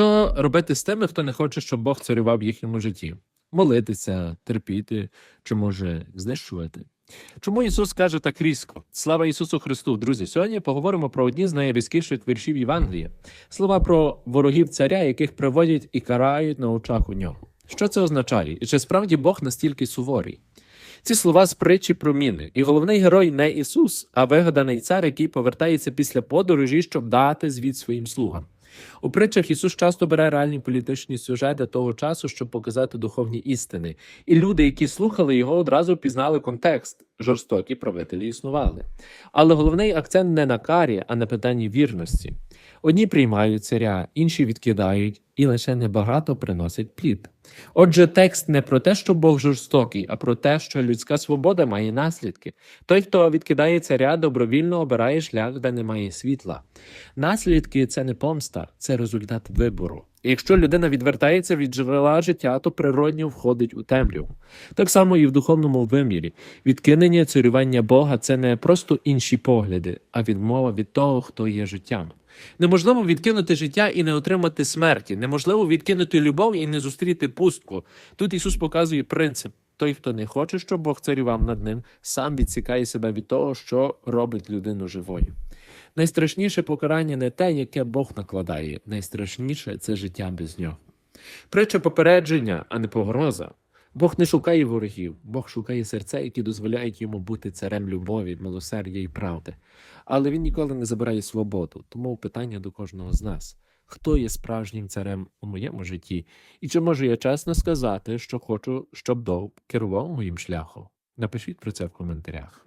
Що робити з тими, хто не хоче, щоб Бог царював в їхньому житті? Молитися, терпіти, чи може знищувати? Чому Ісус каже так різко? Слава Ісусу Христу! Друзі, сьогодні поговоримо про одні з найрізкіших віршів Євангелія. Слова про ворогів царя, яких приводять і карають на очах у нього. Що це означає? І чи справді Бог настільки суворий? Ці слова з притчі про міни. І головний герой не Ісус, а вигаданий цар, який повертається після подорожі, щоб дати звіт своїм слугам. У притчах Ісус часто бере реальні політичні сюжети того часу, щоб показати духовні істини. І люди, які слухали його, одразу пізнали контекст. Жорстокі правителі існували. Але головний акцент не на карі, а на питанні вірності. Одні приймають царя, інші відкидають, і лише небагато приносить плід. Отже, текст не про те, що Бог жорстокий, а про те, що людська свобода має наслідки. Той, хто відкидає царя, добровільно обирає шлях, де немає світла. Наслідки це не помста, це результат вибору. І якщо людина відвертається від джерела життя, то природньо входить у темряву. Так само і в духовному вимірі. Відкинення царювання Бога це не просто інші погляди, а відмова від того, хто є життям. Неможливо відкинути життя і не отримати смерті. Неможливо відкинути любов і не зустріти пустку. Тут Ісус показує принцип: той, хто не хоче, щоб Бог царював над ним, сам відсікає себе від того, що робить людину живою. Найстрашніше покарання не те, яке Бог накладає. Найстрашніше це життя без нього. Притча попередження, а не погроза. Бог не шукає ворогів, Бог шукає серця, які дозволяють йому бути царем любові, милосердя і правди. Але він ніколи не забирає свободу. Тому питання до кожного з нас: хто є справжнім царем у моєму житті? І чи можу я чесно сказати, що хочу, щоб Бог керував моїм шляхом? Напишіть про це в коментарях.